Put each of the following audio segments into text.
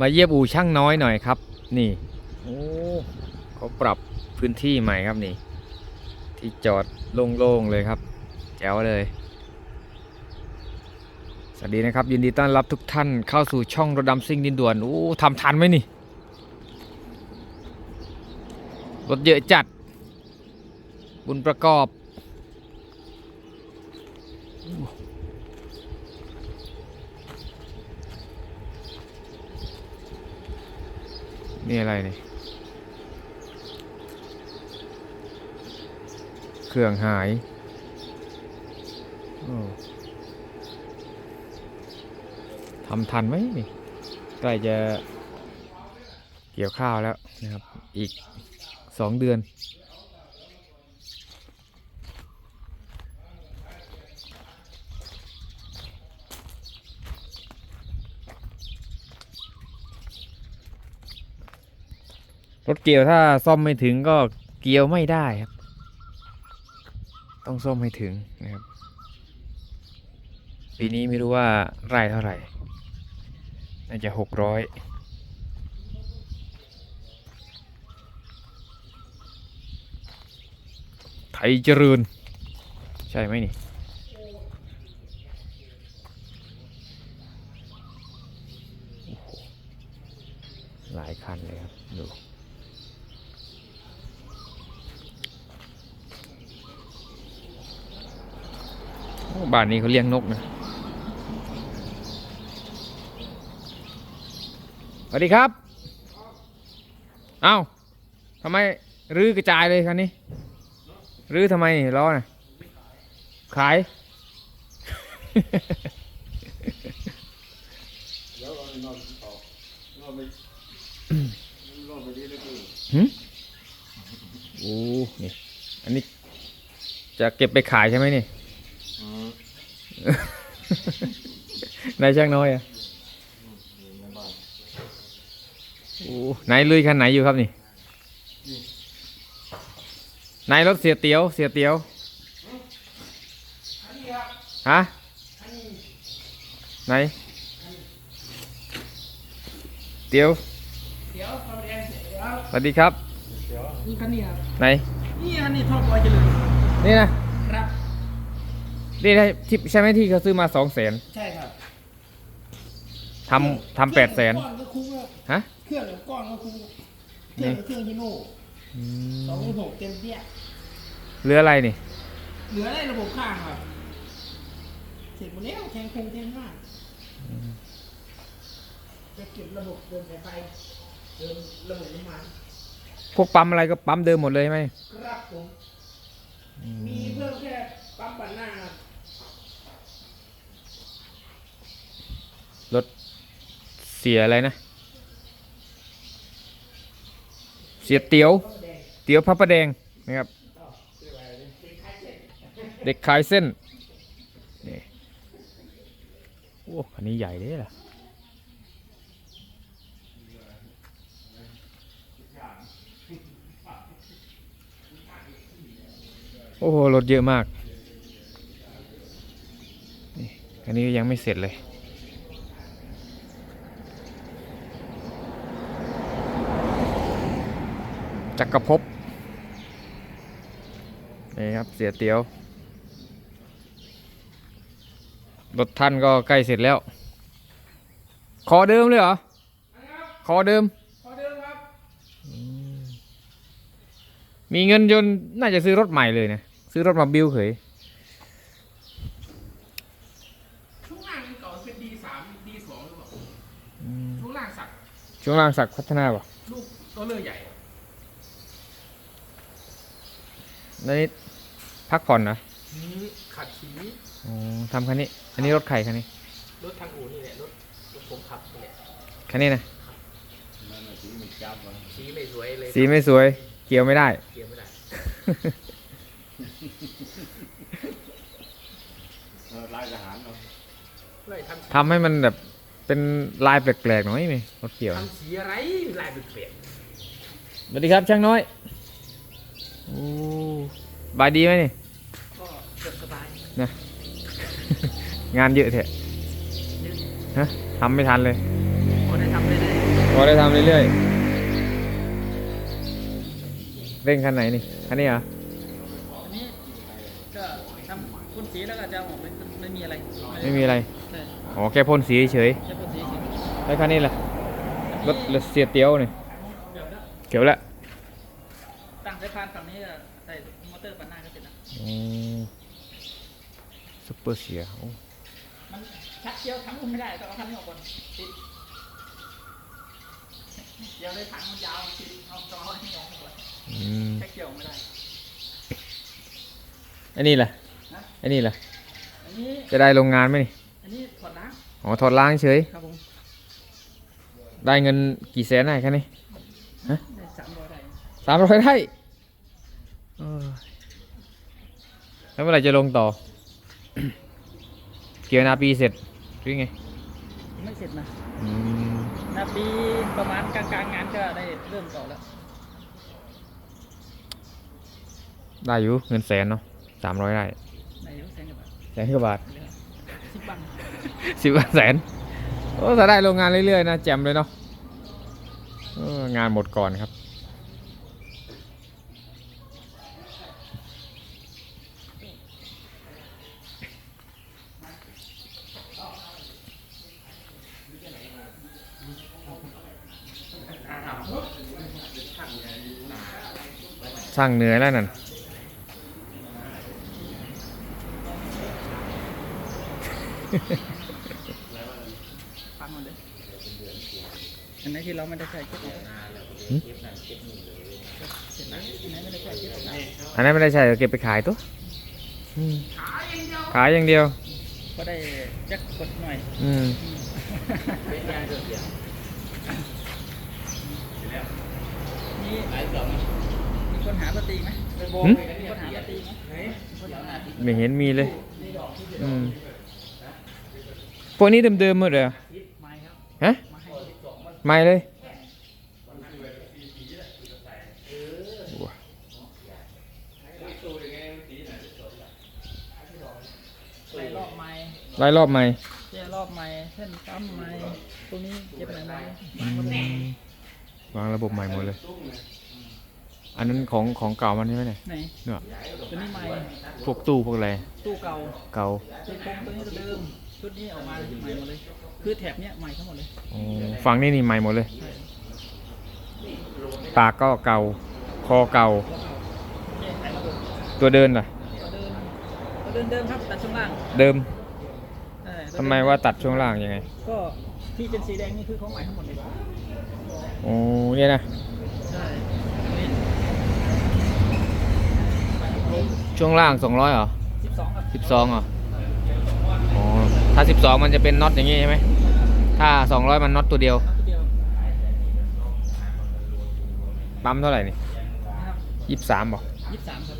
มาเยี่ยมอู่ช่างน้อยหน่อยครับ นี่โอ้เขาปรับพื้นที่ใหม่ครับนี่ ที่จอดโล่งๆเลยครับ แจ๋วเลย สวัสดีนะครับ ยินดีต้อนรับทุกท่านเข้าสู่ช่องรถดำซิ่งดินด่วนโอ้ทำทันไหมนี่รถเยอะจัด บุญประกอบ นี่อะไรนี่ เครื่องหายทำทันไหมนี่ ใกล้จะเกี่ยวข้าวแล้วนะครับ อีกสองเดือน รถเกี่ยวถ้าซ่อมไม่ถึงก็เกี่ยวไม่ได้ครับ ต้องซ่อมให้ถึงนะครับ ปีนี้ไม่รู้ว่าไร่เท่าไหร่น่าจะหกร้อยไทยเจริญ ใช่ไหมนี่หลายคันเลยครับ ดู บ้านนี้เขาเลี้ยงนกนะสวัสดีครับ เอ้าทำไมรื้อกระจายเลยคันนี้ รื้อทำไมล้อน่ะขายแล้วเอานอนออกนอนไปนอนไปดีเลยคือหึโอ้นี่ อันนี้จะเก็บไปขายใช่ไหมนี่อืม นายช่างน้อยอะอยู่ในบ้านโอ้ไหนลุยคันไหนอยู่ครับนี่นายรถเสียเตียว เสียเตียวฮะไหนเตียวเดี๋ยวทำเองเดี๋ยวสวัสดีครับเดี๋ยวนี่คันนี้ครับไหนนี่คันนี้ทอดบอยเจริญนี่นะครับ นี่ได้ที่ใช่ไหมที่เขาซื้อมาสองแสนใช่ครับทำทำแปดแสนก้อนก็คุ้มครับฮะ เครื่องกับก้อนก็คุ้มเครื่องกับเครื่องฮิโน่สองหกเต็มเปี้ยเหลืออะไรนี่ เหลือได้ระบบข้างครับเสร็จหมดแล้วแทงคงแทงห้าจะเก็บระบบเดินสายไฟเดินระบบน้ำมันพวกปั๊มอะไรก็ปั๊มเดิมหมดเลยใช่ไหมครับผมมีเพิ่มแค่ปั๊มปันหน้าครับ รถ เสียอะไรนะ เสียเตี๋ยว เตี๋ยวพระประแดงนะครับ เด็กขายเส้นนี่โอ้คันนี้ใหญ่เลยล่ะโอ้โหรถเยอะมากนี่คันนี้ยังไม่เสร็จเลย จักรภพนี่ครับเสียเตียว รถท่านก็ใกล้เสร็จแล้วขอเดิมเลยเหรอขอเดิมพอเดิมครับ มีเงินยนต์น่าจะซื้อรถใหม่เลยนะ ซื้อรถมาบิวเขยช่วงล่างมันเก่าเป็น D3 D2 หรือเปล่าช่วงล่างสัก ช่วงล่างสักพัฒนาป่ะลูกตัวเลือใหญ่ แล้วนี่พักผ่อนนะนี้ขัดสีอ๋อทำคันนี้ อันนี้รถใครคันนี้ รถทางอู่นี่แหละรถรถผมขับนี่แหละคันนี้นะนั่นน่ะที่มันจับมันสีไม่สวยเลยสีไม่สวย เกี่ยวไม่ได้ เกี่ยวไม่ได้เออลายทหารเนาะเลยทำสีทำให้มันแบบเป็นลายแปลกๆหน่อยไหมรถเกี่ยว ทำสีอะไรลายเป็นเปลี่ยน สวัสดีครับช่างน้อย โอ้บายดีไหมนี่ก็เกือบสบายงานเยอะแท้ยืดฮะทำไม่ทันเลยก็ได้ทำได้เลยพอได้ทำเรื่อยๆเร่งคันไหนนี่คันนี้เหรออันนี้ก็ทำพ่นสีแล้วก็จะออกเป็นไม่มีอะไรไม่มีอะไรใช่อ๋อแค่พ่นสีเฉยแค่พ่นสีเฉยๆแล้วคันนี้ล่ะรถรถเสียเตี้ยวนี่เดี๋ยวแล้วเขียวแล้ว ตั้งสายพานฝั่งนี้ก็ใส่มอเตอร์ปั่นหน้าก็เสร็จแล้วอืมซุปเปอร์เสียโอ้มันชักเกียวทั้งอุ้มไม่ได้ต้องเอาคันนี้ออกก่อนติดเดี๋ยวเลยถังมันยาวติดเอาจอให้ออกก่อนอืมชักเกียวไม่ได้อันนี้ล่ะนะอันนี้ล่ะ อันนี้จะได้โรงงานไหมนี่อันนี้ถอดล้างอ๋อถอดล้างเฉย ครับผมได้เงินกี่แสนได้คันนี้ ได้สามร้อยได้ สามร้อยได้เออแล้วเมื่อไหร่จะลงต่อ เกี่ยวนาปีเสร็จหรือไง ไม่เสร็จนะอืมนาปีประมาณกลางกลางๆงานก็ได้เริ่มต่อแล้ว ได้อยู่เงินแสนเนาะสามร้อยได้ในยุคแสนกว่าบาทแสนกว่าบาท เหลือสิบบังสิบแสนโอ้ถ้าได้โรงงานเรื่อยๆนะแจ่มเลยเนาะเอองานหมดก่อนครับ สร้างเหนื่อยแล้วนั่นฟังมันเลยอันไหนที่เราไม่ได้ใช้เก็บเอาหืมเก็บนะเก็บนะอันไหนไม่ได้ใช้เก็บเอาอันนั้นไม่ได้ใช่เก็บไปขายตัวอืมขายอย่างเดียวขายอย่างเดียวก็ได้จักกดหน่อย อืมมีมีคนหาปฏิไหมหึมี คนหาปฏิไหมมีคนหาปฏิไม่เห็นมีเลยอืมพวกนี้เดิมๆหมดเลยเหรอไม่ครับฮะมาให้ไม่เลยใส่รอบไม้ไล่รอบใหม่แก้รอบไม้เส้นปั๊มไม้ตรงนี้เก็บไหนไม้วางระบบใหม่หมดเลย อันนั้นของของเก่ามันใช่ไหมเนี่ยไหนเนี่ยตัวนี้ไม้พวกตู้พวกอะไรตู้เก่าเก่าตัวตรงตัวนี้ตัวเดิมชุดนี้ออกมาใหม่หมดเลย คือแถบเนี้ยใหม่ทั้งหมดเลยอ๋อฝั่งนี้นี่ใหม่หมดเลยใช่ปากก็เก่า คอเก่าแยกใส่ระบบตัวเดินล่ะตัวเดิมตัวเดิมเดิมครับตัดช่วงล่างเดิมใช่ตัวทำไมว่าตัดช่วงล่างยังไง ก็ที่เป็นสีแดงนี่คือของใหม่ทั้งหมดเลย โอ้เนี่ยนะ ใช่นี่ ช่วงล่าง 200เหรอสิบสองครับ12เหรออ๋อถ้า 12 มันจะเป็นน็อตอย่างงี้ใช่ไหมถ้า 200 มันน็อตตัวเดียวเอาตัวเดียวปั๊มเท่าไหร่นี่นะครับยี่สิบสามบอกยี่สิบสามครับ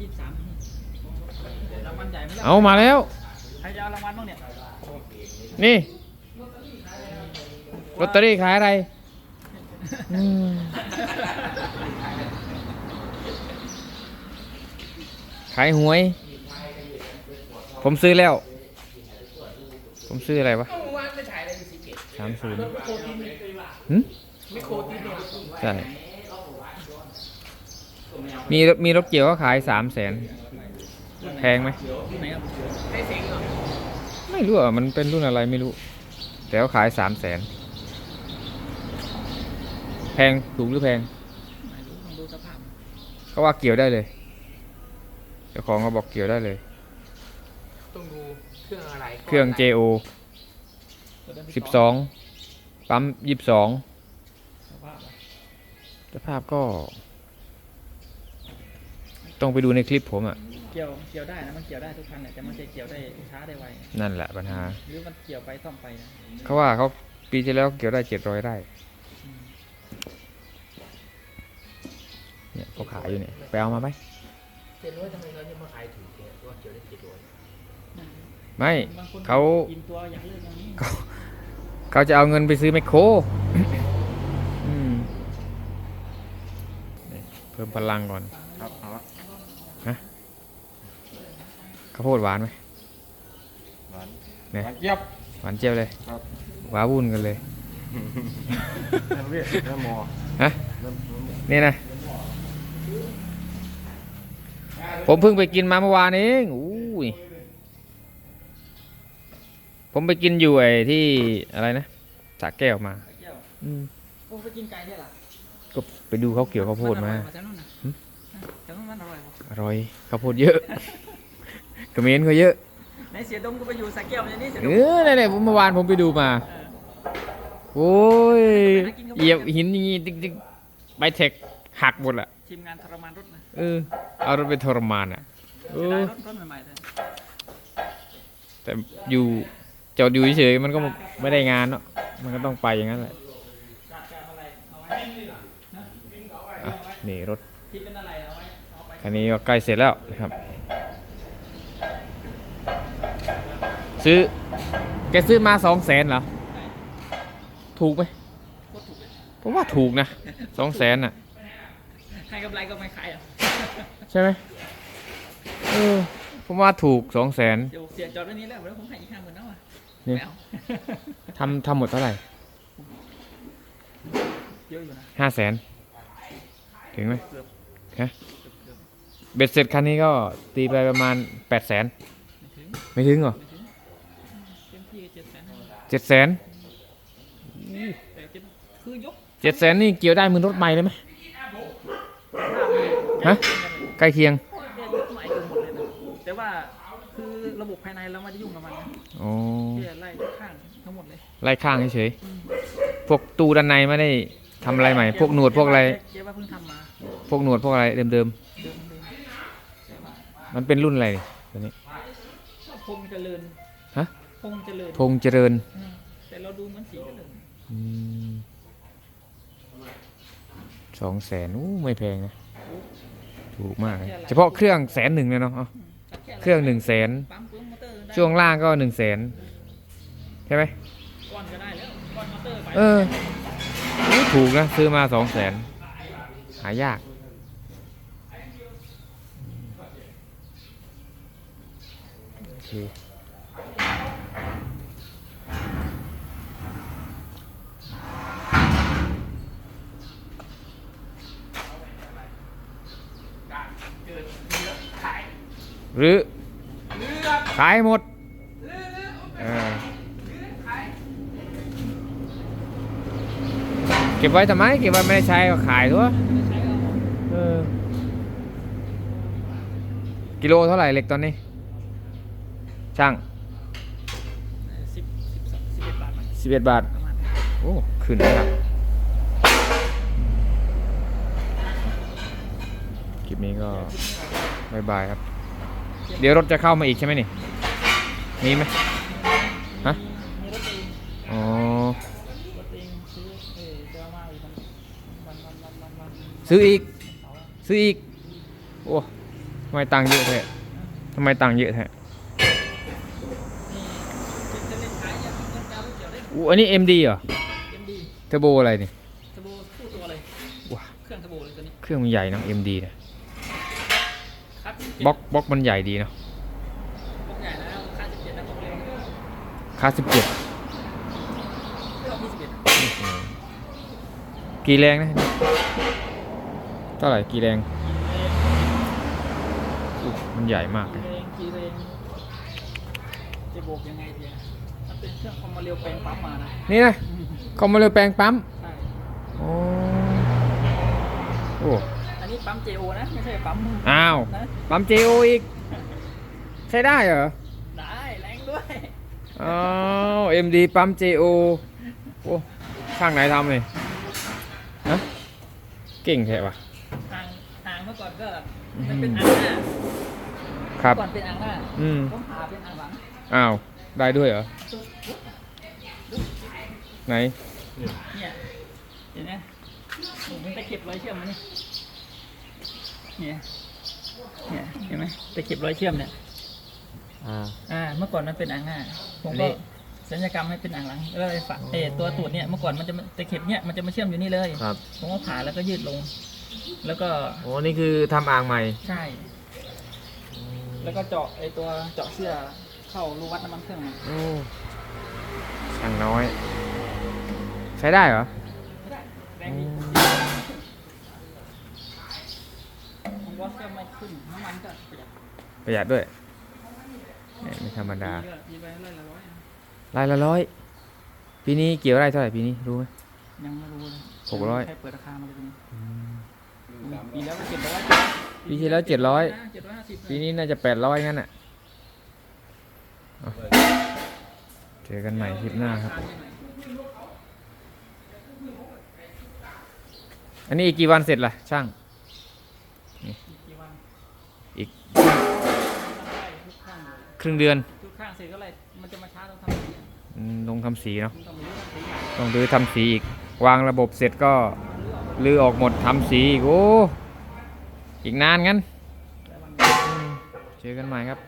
ยี่สิบสามรางวัลใหญ่ไหมล่ะเอามาแล้ว ใครจะเอารางวัลบ้างเนี่ยนี่ลอตเตอรี่ขายอะไรอืม ขายหวย ผมซื้อแล้ว ผมซื้ออะไรวะเมื่อวานไปถ่ายอะไรอยู่สิเกตสามศูนย์โคตินหึไม่โคตินเนี่ยใช่มีรถมีรถเกี่ยวก็ขายสามแสนแพงไหมไหนครับให้เซ็งเหรอไม่รู้อะมันเป็นรุ่นอะไรไม่รู้ แต่เขาขายสามแสนแพงถูกหรือแพงไม่รู้ลองดูสภาพเขาว่าเกี่ยวได้เลย เจ้าของเขาบอกเกี่ยวได้เลย ต้องดูเครื่องอะไรเครื่อง JO ตัวเดิมสิบสองปั๊มยี่สิบสองสภาพอะสภาพก็ ต้องไปดูในคลิปผมอะ เกี่ยวเกี่ยวได้นะมันเกี่ยวได้ทุกคันแหละแต่มันจะเกี่ยวได้ช้าได้ไวนั่นแหละปัญหา หรือมันเกี่ยวไปซ่อมไปนะเขาว่าเขาปีที่แล้วเกี่ยวได้เจ็ดร้อยได้เนี่ยเขาขายอยู่เนี่ยไปเอามาไหม เจ็ดร้อยทำไมเขาจะมาขายถูกแค่ตัวเกี่ยวได้เจ็ดร้อยไม่บางคนเขากินตัวอยากเลิกอย่างนี้เขาเขาจะเอาเงินไปซื้อแมคโครอืมนี่เพิ่มพลังก่อนครับเอาละข้าวโพดหวานไหมหวานเนี่ยหวานเจี๊ยบหวานเจี๊ยบเลยครับว้าวุ่นกันเลยนั่นเวียดนั่นหมอฮะนั่นนั่นนี่นะ ผมเพิ่งไปกินมาเมื่อวานเองอู้ยผมไปกินอยู่ไอ้ที่อะไรนะสระแก้วมาเกี่ยวอืมโอ้ไปกินไก่ได้หรอก็ไปดูเขาเกี่ยวข้าวโพดมาจากนู้นนะหึจากนู้นมันอร่อยปะอร่อยข้าวโพดเยอะ กระเมนเขาเยอะในเสียดมก็ไปอยู่สักแก้วในนี้เสียดเอมอนั่นแหละผมเมื่อวานผมไปดูมา เออ โอ้ยไปหากินข้าวโพดเหยียบหินอย่างงี้ติ๊กติ๊กใบเทคหักหมดละทีมงานทรมานรถนะ เออ เอารถไปทรมานอะเอเสียดายอรถรถใหม่ๆเลยแต่อยู่จอดอยู่เฉยๆมันก็ไม่ได้งานเนาะมันก็ต้องไปอย่างนั้นแหละจากจากอะไรเอาไว้อะนี่รถที่เป็นอะไรเอาไว้เอาไปคันนี้ก็ใกล้เสร็จแล้วนะครับ ซื้อ แกซื้อมาสองแสนเหรอ ถูกไหมโคตรถูกเลยผมว่าถูกนะสองแสนอะให้กำไรก็ไม่ขายอะ ใช่ไหมเออผมว่าถูกสองแสนเดี๋ยวเสียจอดไว้นี้แล้วเดี๋ยวผมให้อีกห้าหมื่นแล้วอะนี่ไม่เอา ทำทำหมดเท่าไหร่เยอะอยู่นะห้าแสนถึงไหมเกือบฮะเบ็ดเสร็จคันนี้ก็ตีไปประมาณแปดแสนไม่ถึงไม่ถึงเหรอไม่ถึงเต็มที่เจ็ดแสนเจ็ดแสนแต่เจ็ดคือยก เจ็ดแสนนี่เกี่ยวได้มือรถใหม่เลยไหมฮะ ใกล้เคียงโอ้ยเนี่ยยกใหม่เกือบหมดเลยนะแต่ว่าคือระบบภายในเราไม่ได้ยุ่งกับมันนะอ๋อเพี่ไล่ข้างทั้งหมดเลยไล่ข้างเฉยๆพวกตู้ด้านในไม่ได้ทำอะไรใหม่ พวกหนวดพวกอะไรเจ๊ว่าเพิ่งทำมาพวกหนวดพวกอะไรเดิมเดิมเดิมๆมันเป็นรุ่นอะไรนี่ตัวนี้ พงเจริญฮะ พงเจริญพงเจริญอืมแต่เราดูเหมันสีเจริญสองแสนอู้ไม่แพงนะ ถูกมากเลยเฉพาะเครื่องแสนหนึ่งเลยเนาะเอาสักแเครื่องหนึ่งแสนปั๊มเปลืองมอเตอร์ได้ช่วงล่างก็หนึ่งแสนใช่ไหมก้อนก็ได้แล้วก้อนมอเตอร์ไปเอออู้ถูกนะซื้อมาสองแสนหายากโอเค เกิดเยอะขาย หรือขายหมดเก็บไว้ทำไม เก็บไว้ไม่ได้ใช้ก็ขายทั่วกิโลเท่าไหร่เหล็กตอนนี้ ช่างสิบเอ็ดบาท โอ้ ขึ้นนะครับคลิปนี้ก็บายบายครับ เดี๋ยวรถจะเข้ามาอีกใช่ไหมนี่ มีไหมฮะมีรถเองอ๋อ รถเองซื้อเออจะเอามาอีกวันวันวันวันวันวันซื้ออีกเสาร์อะซื้ออีก โอ้ทำไมตังค์เยอะแท้ทำไมตังค์เยอะแท้นี่จะเล่นขายอย่างเงินดาวน์เกี่ยวได้อู้อันนี้ MD เหรอ เอ็มดีเทอร์โบอะไรนี่ เทอร์โบคู่ตัวเลยว้าเครื่องเทอร์โบเลยตัวนี้ เครื่องมันใหญ่นะ MD นะครั บบล็อกบล็อกมันใหญ่ดีเนาะบล็อกใหญ่แล้วค่าสิบเจ็ดนะบล็อกเร็วคาสิบเจ็ดเครื่องยี่สิบเอ็ดกี่แรงนะเท่าไหร่กี่แรงอุ๊ยมันใหญ่มากกี่เลยเรงกี่เรงจะโบกยังไงดีอะมันเป็นเครื่องคอมมาเร็วแปลงปั๊มมานะนี่นะคอมมาเร็วแปลงปั๊มใช่โอ้โอ้ อันนี้ปั๊ม JO นะ ไม่ใช่ปั๊มอ้าวนะปั๊ม JO อีก ใช้ได้เหรอได้แรงด้วยอ๋อ MD ปั๊ม JO โอ้ช่างไหนทำเลยฮะเก่งแท้ปะทางทางเมื่อก่อนก็มันเป็นอ่างหน้าครับก่อนเป็นอ่างหน้าอืมต้องหาเป็นอ่างหลังอ้าว ได้ด้วยเหรอ ไหน เนี่ยเห็นไหมมันตะเข็บรอยเชื่อมมันนี่ เนี่ยเนี่ยเห็นไหมตะเข็บรอยเชื่อมเนี่ยอ่า อ่า เมื่อก่อนมันเป็นอ่างหน้าผมอันนี้ก็สัญญกรรมให้เป็นอ่างหลังแล้วไอ้ฝาเออตัวตูดเนี่ยเมื่อก่อนมันจะมาตะเข็บเนี่ยมันจะมาเชื่อมอยู่นี่เลยครับผมก็ผ่าแล้วก็ยืดลง แล้วก็โอ้นี่คือทำอ่างใหม่ใช่ แล้วก็เจาะไอ้ตัวเจาะเสื้อเข้ารูวัดน้ำมันเครื่องมันโอ้ช่างน้อย ใช้ได้เหรอ แรงดีของบอสก็ไม่ ขึ้นน้ำมันก็ประหยัดประหยัดด้วยเนี่ยไม่ธรรมดาก็มีไปไล่ละร้อยรายละร้อยปีนี้เกี่ยวไร่เท่าไหร่ปีนี้รู้ไหม ยังไม่รู้เลยหกร้อย ใครเปิดราคามาเลยตรงนี้หนึ่งสามปีแล้วก็เจ็ดร้อยปีที่แล้วเจ็ดร้อยเจ็ดร้อยห้าสิบปีนี้น่าจะแปดร้อยงั้นอะเอาเจอกันใหม่คลิปหน้าครับ อันนี้อีกกี่วันเสร็จล่ะช่างกี่วัน อีกครึ่งเดือนทุกข้างเสร็จก็เลยมันจะมาช้าต้องทำสีอืมลงทำสีเนาะต้องมาลื้อทำสีอะต้องรื้อทำสีอีก วางระบบเสร็จก็รื้อออกหมดทำสีอีกโอ้อีกนานงั้นแต่วัน เจอกันใหม่ครับ